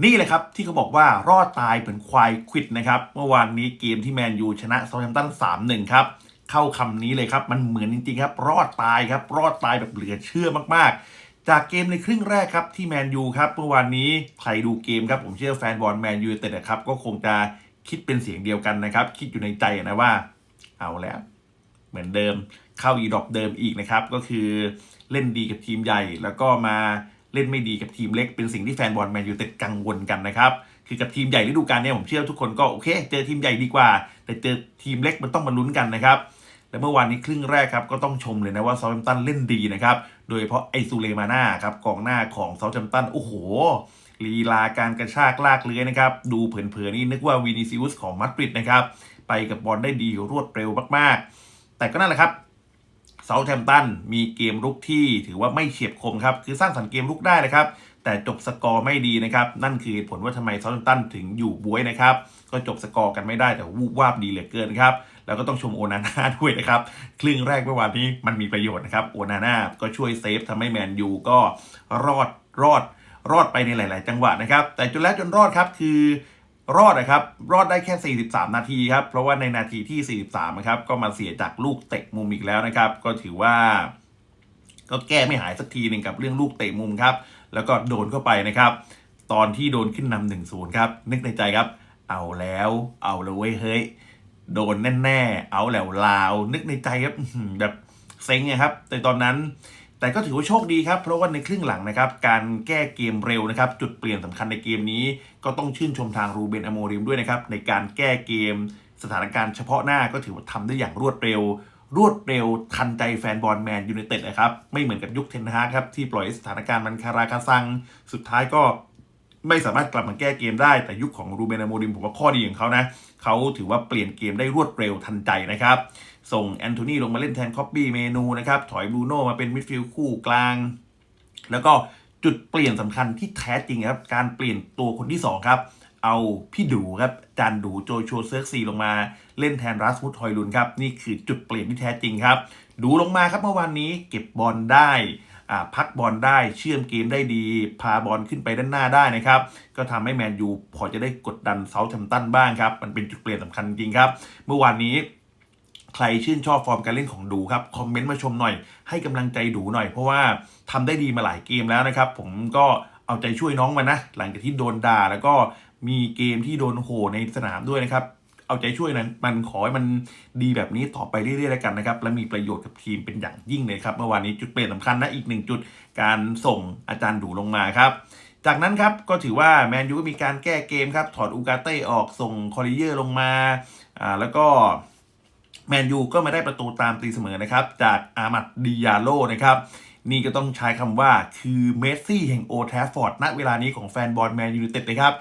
นี่เลยครับที่เขาบอกว่ารอดตายเหมือนควายควิดนะครับ เมื่อวานนี้เกมที่แมนยูชนะซาแฮมตัน3-1ครับ เข้าคำนี้เลยครับ มันเหมือนจริงๆครับ รอดตายครับ รอดตายแบบเหลือเชื่อมากๆ จากเกมในครึ่งแรกครับที่แมนยูครับเมื่อวานนี้ใครดูเกมครับผมเชื่อแฟนบอลแมนยูแต่นะครับก็คงจะคิดเป็นเสียงเดียวกันนะครับ คิดอยู่ในใจนะว่า เอาแล้ว เหมือนเดิมเข้าอีดอกเดิมอีกนะครับก็คือเล่นดีกับทีมใหญ่แล้วก็มา เล่นไม่ดีกับทีมเล็กเป็นสิ่งที่แฟนบอลแมนยูเต็ดกังวลกันนะครับคือกับทีมใหญ่ฤดูกาลเนี้ผมเชื่อทุกคนก็โอเค เจอทีมใหญ่ดีกว่า แต่เจอทีมเล็กมันต้องมาลุ้นกันนะครับและเมื่อวานนี้ครึ่งแรกครับก็ต้องชมเลยนะว่าซา u t แ a มตันเล่นดีนะครับโดยเฉพาะไอซูเลมาน่าครับกองหน้าของซา u t แ a มตันโอ้โหลีลาการกระชากลากเลื้อยนะครับ ดูเผินๆนี่นึกว่าวินิซิอุสของมาดริดนะครับ ไปกับบอลได้ดีรวดเร็วมากๆ แต่ก็นั่นแหละครับ เซาท์แฮมป์ตันมีเกมรุกที่ถือว่าไม่เฉียบคมครับ คือสร้างสรรค์เกมรุกได้นะครับ แต่จบสกอร์ไม่ดีนะครับ นั่นคือเหตุผลว่าทำไมเซาท์แฮมป์ตันถึงอยู่บวยนะครับ ก็จบสกอร์กันไม่ได้แต่วูบวาบดีเหลือเกินครับ แล้วก็ต้องชมโอนาน่าด้วยนะครับ ครึ่งแรกเมื่อวานนี้มันมีประโยชน์นะครับ โอนาน่าก็ช่วยเซฟทำให้แมนยูก็รอดรอดรอดไปในหลาย ๆ จังหวะนะครับ แต่จนแล้วจนรอดครับคือ รอดนะครับ รอดได้แค่ 43 นาทีครับ เพราะว่าในนาทีที่ 43นะครับ ก็มาเสียจากลูกเตะมุมอีกแล้วนะครับ ก็ถือว่า ก็แก้ไม่หายสักทีหนึ่งกับเรื่องลูกเตะมุมครับ แล้วก็โดนเข้าไปนะครับ ตอนที่โดนขึ้นนำหนึ่งศูนย์ครับ นึกในใจครับ เอาแล้ว เอาเลยเว้ยเฮ้ย โดนแน่ ๆ เอาแล้วลาว นึกในใจครับแบบเซ็งไงครับ แต่ตอนนั้น แต่ก็ถือว่าโชคดีครับ เพราะว่าในครึ่งหลังนะครับ การแก้เกมเร็วนะครับ จุดเปลี่ยนสำคัญในเกมนี้ ก็ต้องชื่นชมทางรูเบนอโมริมด้วยนะครับ ในการแก้เกม สถานการณ์เฉพาะหน้าก็ถือว่าทำได้อย่างรวดเร็ว รวดเร็วทันใจแฟนบอลแมนยูไนเต็ดนะครับ ไม่เหมือนกับยุคเทนฮากครับที่ปล่อยสถานการณ์มันคาราคาซัง สุดท้ายก็ ไม่สามารถกลับมาแก้เกมได้แต่ยุคของรูเบนโมริมผมว่าข้อดีของเขานะเขาถือว่าเปลี่ยนเกมได้รวดเร็วทันใจนะครับ ส่งแอนโทนีลงมาเล่นแทนคอปปี้เมนูนะครับ ถอยบรูโน่มาเป็นมิดฟิลด์คู่กลาง แล้วก็จุดเปลี่ยนสำคัญที่แท้จริงครับ การเปลี่ยนตัวคนที่ 2 ครับ เอาพี่ดูครับจานดูโจชัวเซิร์กซีลงมาเล่นแทนรัสมุดฮอยลุนครับนี่คือจุดเปลี่ยนที่แท้จริงครับ ดูลงมาครับเมื่อวานนี้เก็บบอลได้ พักบอลได้เชื่อมเกมได้ดี พาบอลขึ้นไปด้านหน้าได้นะครับ ก็ทำให้แมนยูพอจะได้กดดันเซาท์แฮมป์ตันบ้างครับ มันเป็นจุดเปลี่ยนสำคัญจริงครับ เมื่อวานนี้ใครชื่นชอบฟอร์มการเล่นของดูครับ คอมเมนต์มาชมหน่อย ให้กำลังใจดูหน่อย เพราะว่าทำได้ดีมาหลายเกมแล้วนะครับ ผมก็เอาใจช่วยน้องมันนะ หลังจากที่โดนด่าแล้วก็มีเกมที่โดนโหในสนามด้วยนะครับ เอาใจช่วยนั้นมันขอให้มันดีแบบนี้ต่อไปเรื่อยๆแล้วกันนะครับ และมีประโยชน์กับทีมเป็นอย่างยิ่งเลยครับเมื่อวานนี้จุดเปลี่ยนสำคัญนะอีกหนึ่งจุดการส่งอาจารย์ดูลงมาครับจากนั้นครับก็ถือว่าแมนยูก็มีการแก้เกมครับถอดอูกาเต้ออกส่งคอริเยอร์ลงมาอ่าแล้วก็แมนยูก็มาได้ประตูตามตีเสมอนะครับ จากอามัดดิยาโลนะครับ นี่ก็ต้องใช้คำว่าคือเมสซี่แห่งโอทฟฟอร์ดณเวลานี้ของแฟนบอลแมนยูเต็ดนะครับ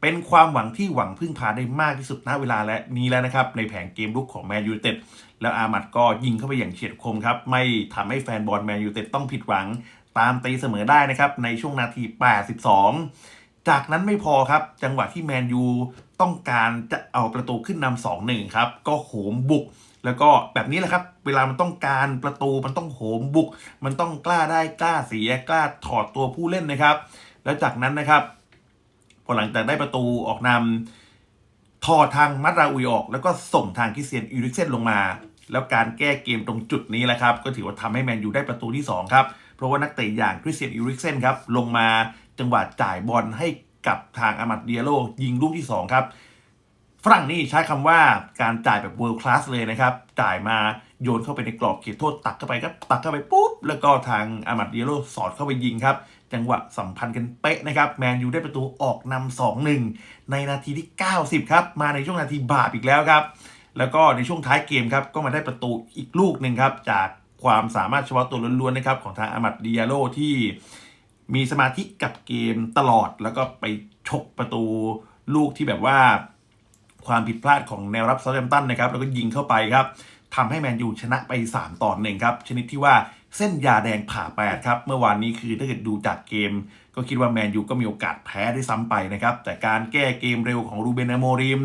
เป็นความหวังที่หวังพึ่งพาได้มากที่สุดณเวลาและนี้แล้วนะครับ ในแผงเกมลุกของแมนยูเต็ดแล้วอามัดก็ยิงเข้าไปอย่างเฉียดคมครับ ไม่ทำให้แฟนบอลแมนยูเต็ดต้องผิดหวัง ตามตีเสมอได้นะครับ ในช่วงนาที 82 จากนั้นไม่พอครับ จังหวะที่แมนยูต้องการจะเอาประตูขึ้นนำสองหนึ่งครับ ก็โหมบุกแล้วก็แบบนี้แหละครับ เวลามันต้องการประตูมันต้องโหมบุก มันต้องกล้าได้กล้าเสียกล้าถอดตัวผู้เล่นนะครับ แล้วจากนั้นนะครับ พอหลังจากได้ประตูออกนำทอทางมัตราอุยออก แล้วก็ส่งทางคริสเซียนยูริกเซนลงมา แล้วการแก้เกมตรงจุดนี้แหละครับ ก็ถือว่าทำให้แมนยูได้ประตูที่ 2 ครับ เพราะว่านักเตะอย่างคริสเตียนยูริกเซนครับลงมาจังหวะจ่ายบอลให้กับทางอามัดเดียโลยิงลูกที่2ครับ รั่งนี่ใช้คำว่าการจ่ายแบบ world class เลยนะครับ จ่ายมาโยนเข้าไปในกรอบเขตโทษตักเข้าไปครับ ตักเข้าไปปุ๊บ แล้วก็ทางอามัดเดียโลสอดเข้าไปยิงครับ จังหวะสัมพันธ์กันเป๊ะนะครับ แมนยูได้ประตูออกนำสองหนึ่งในนาทีที่ 90 ครับ มาในช่วงนาทีบาปอีกแล้วครับ แล้วก็ในช่วงท้ายเกมครับ ก็มาได้ประตูอีกลูกหนึ่งครับ จากความสามารถเฉพาะตัวล้วนๆนะครับของทางอามัดดิยโลที่มีสมาธิกับเกมตลอด แล้วก็ไปชกประตูลูกที่แบบว่า ความผิดพลาดของแนวรับเซาท์แฮมป์ตันนะครับแล้วก็ยิงเข้าไปครับทำให้แมนยูชนะไป 3 ต่อหนึ่งครับ ชนิดที่ว่าเส้นยาแดงผ่าแปดครับ เมื่อวานนี้คือถ้าเกิดดูจากเกม ก็คิดว่าแมนยูก็มีโอกาสแพ้ได้ซ้ำไปนะครับ แต่การแก้เกมเร็วของรูเบนอโมริม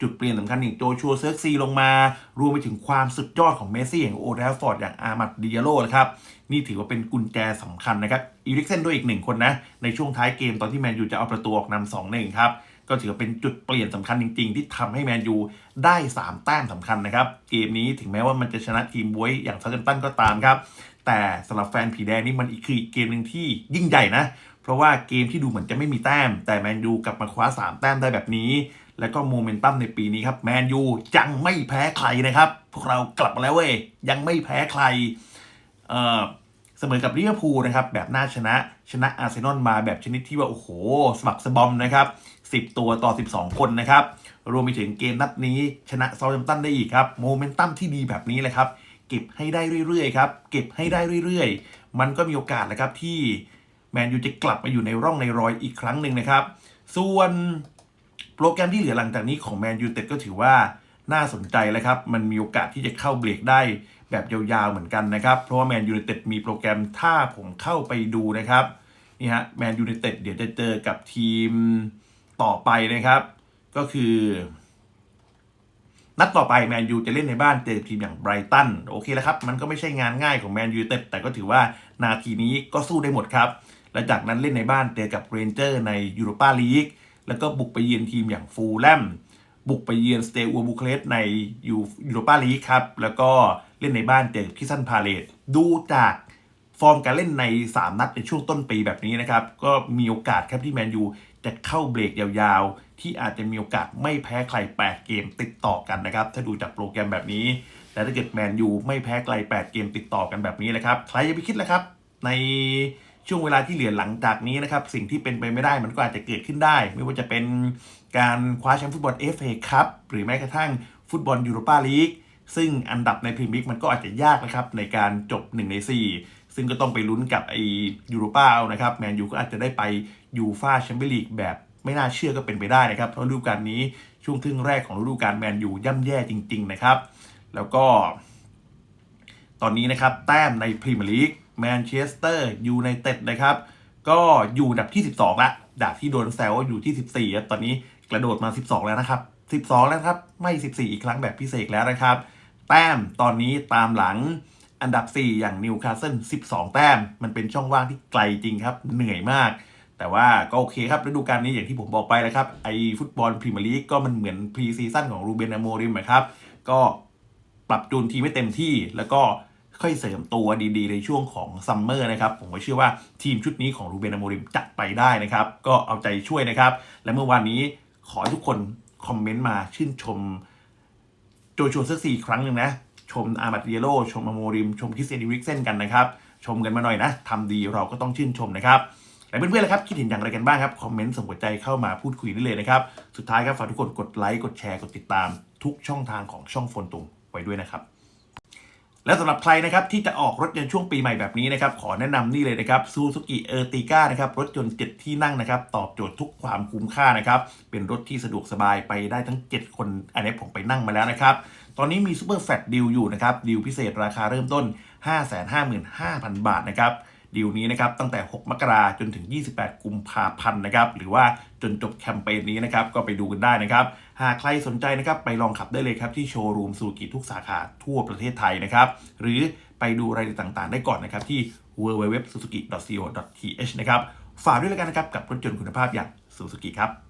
จุดเปลี่ยนสำคัญอย่างโจชัวเซิร์กซีลงมา รวมไปถึงความสุดยอดของเมสซี่อย่างโอเดลฟอร์ดอย่างอาร์มัดดิยาโลนะครับนี่ถือว่าเป็นกุญแจสำคัญนะครับอีริกเซนด้วยอีกหนึ่งคนนะในช่วงท้ายเกมตอนที่แมนยูจะเอาประตูออกนำสองหนึ่งครับ ก็ถือว่าเป็นจุดเปลี่ยนสำคัญจริง ๆ ที่ทำให้แมนยูได้ 3 แต้มสำคัญนะครับ เกมนี้ถึงแม้ว่ามันจะชนะทีมบวยอย่างซาเซนตันก็ตามครับ แต่สำหรับแฟนผีแดงนี่มันอีกคืออีกเกมหนึ่งที่ยิ่งใหญ่นะ เพราะว่าเกมที่ดูเหมือนจะไม่มีแต้ม แต่แมนยูกลับมาคว้า 3 แต้มได้แบบนี้ แล้วก็โมเมนตัมในปีนี้ครับแมนยูยังไม่แพ้ใครนะครับ พวกเรากลับมาแล้วเว้ยยังไม่แพ้ใครเอ่อ เสมอกับลิเวอร์พูลนะครับแบบน่าชนะชนะอาร์เซนอลมาแบบชนิดที่ว่า โอ้โห สมัครสบอมนะครับ10 ตัวต่อ 12 คนนะครับ รวมไปถึงเกมนัดนี้ชนะเซาท์แฮมป์ตันได้อีกครับโมเมนตัมที่ดีแบบนี้เลยครับ เก็บให้ได้เรื่อยๆครับ เก็บให้ได้เรื่อยๆ มันก็มีโอกาสแหละครับที่แมนยูจะกลับมาอยู่ในร่องในรอยอีกครั้งหนึ่งนะครับ ส่วนโปรแกรมที่เหลือหลังจากนี้ของแมนยูเต็ดก็ถือว่าน่าสนใจแล้วครับ มันมีโอกาสที่จะเข้าเบรกได้ แบบยาวๆเหมือนกันนะครับ เพราะว่าแมนยูเต็ดมีโปรแกรมถ้าผมเข้าไปดูนะครับนี่ฮะแมนยู i นเต็ดเดี๋ยวจะเจอกับทีมต่อไปนะครับ ก็คือ นัดต่อไปแมนยูจะเล่นในบ้านเจอทีมอย่างไบรตันโอเคแล้วครับ มันก็ไม่ใช่งานง่ายของแมนยูเต็ดแต่ก็ถือว่านาทีนี้ก็สู้ได้หมดครับและจากนั้นเล่นในบ้านเจอกับเรนเจอร์ในยูโรปาลีกแล้วก็บุกไปเยือนทีมอย่างฟูลแลมบุกไปเยือนสเตอัวบูเคเลสในยูโรปาลีกครับแล้วก็ เล่นในบ้านเจอกับคิสันพาเลตดูจากฟอร์มการเล่นใน 3 นัดในช่วงต้นปีแบบนี้นะครับ ก็มีโอกาสครับที่แมนยูจะเข้าเบรกยาวๆ ที่อาจจะมีโอกาสไม่แพ้ใคร 8 เกมติดต่อกันนะครับ ถ้าดูจากโปรแกรมแบบนี้ แต่ถ้าเกิดแมนยูไม่แพ้ใคร 8 เกมติดต่อกันแบบนี้นะครับ ใครจะไปคิดล่ะครับ ในช่วงเวลาที่เหลือหลังจากนี้นะครับ สิ่งที่เป็นไปไม่ได้มันก็อาจจะเกิดขึ้นได้ ไม่ว่าจะเป็นการคว้าแชมป์ฟุตบอล FA ครับหรือแม้กระทั่งฟุตบอลยูโรปาลีก ซึ่งอันดับในพรีเมียร์ลีกมันก็อาจจะยากนะครับในการจบ 1 ใน 4 ซึ่งก็ต้องไปลุ้นกับไอยูโรปานะครับแมนยูก็อาจจะได้ไปยูฟาแชมเปี้ยนลีกแบบไม่น่าเชื่อก็เป็นไปได้นะครับเพราะฤดูกาลนี้ช่วงครึ่งแรกของฤดูกาลแมนยูย่ำแย่จริง ๆ นะครับ แล้วก็ ตอนนี้นะครับแต้มในพรีเมียร์ลีกแมนเชสเตอร์ยูไนเต็ดนะครับ ก็อยู่อันดับที่ 12 ละจากที่โดนแซวว่าอยู่ที่ 14 ตอนนี้กระโดดมา 12 แล้วนะครับ 12 แล้วครับ ไม่ 14 อีกครั้งแบบพิเศษแล้วนะครับ แต้มตอนนี้ตามหลังอันดับ 4 อย่างนิวคาสเซิล12 แต้ม มันเป็นช่องว่างที่ไกลจริงครับ เหนื่อยมาก แต่ว่าก็โอเคครับฤดูกาลนี้อย่างที่ผมบอกไปแล้วครับไอฟุตบอลพรีเมียร์ลีกก็มันเหมือนพรีซีซั่นของรูเบนอโมริมครับ ก็ปรับจูนทีไม่เต็มที่แล้วก็ค่อยเสริมตัวดีๆ ในช่วงของซัมเมอร์นะครับ ผมก็เชื่อว่าทีมชุดนี้ของรูเบนอโมริมจะไปได้นะครับ ก็เอาใจช่วยนะครับ และเมื่อวานนี้ขอทุกคนคอมเมนต์มาชื่นชม โจชัวเซอร์ซีครั้งหนึ่งนะ ชมอาร์มัดเยโลชมอโมริม ชมคริสเตียนดิวิกเซนกันนะครับ ชมกันมาหน่อยนะทำดีเราก็ต้องชื่นชมนะครับและเพื่อนๆล่ะครับ คิดเห็นอย่างไรกันบ้างครับ คอมเมนต์ส่งหัวใจเข้ามาพูดคุยได้เลยนะครับ สุดท้ายครับฝากทุกคนกดไลค์กดแชร์กดติดตาม ทุกช่องทางของช่องโฟนตุงไว้ด้วยนะครับ และสำหรับใครนะครับที่จะออกรถยนต์ช่วงปีใหม่แบบนี้นะครับขอแนะนำนี่เลยนะครับซูซูกิเออร์ติก้านะครับรถยนต์ 7 ที่นั่งนะครับตอบโจทย์ทุกความคุ้มค่านะครับเป็นรถที่สะดวกสบายไปได้ทั้ง 7 คน อันนี้ผมไปนั่งมาแล้วนะครับตอนนี้มีซูเปอร์แฟตดิวอยู่นะครับดิวพิเศษราคาเริ่มต้น 555,000 บาทนะครับ ดีลนี้นะครับตั้งแต่ 6 มกราจนถึง 28 กุมภาพันธ์นะครับหรือว่าจนจบแคมเปญนี้นะครับก็ไปดูกันได้นะครับ หากใครสนใจนะครับไปลองขับได้เลยครับที่โชว์รูมซูกิทุกสาขาทั่วประเทศไทยนะครับหรือไปดูรายละเอียดต่างๆ ได้ก่อนนะครับที่ www.suzuki.co.th นะครับฝากด้วยแล้วกันนะครับกับรถยนต์คุณภาพอย่างซูซูกิครับ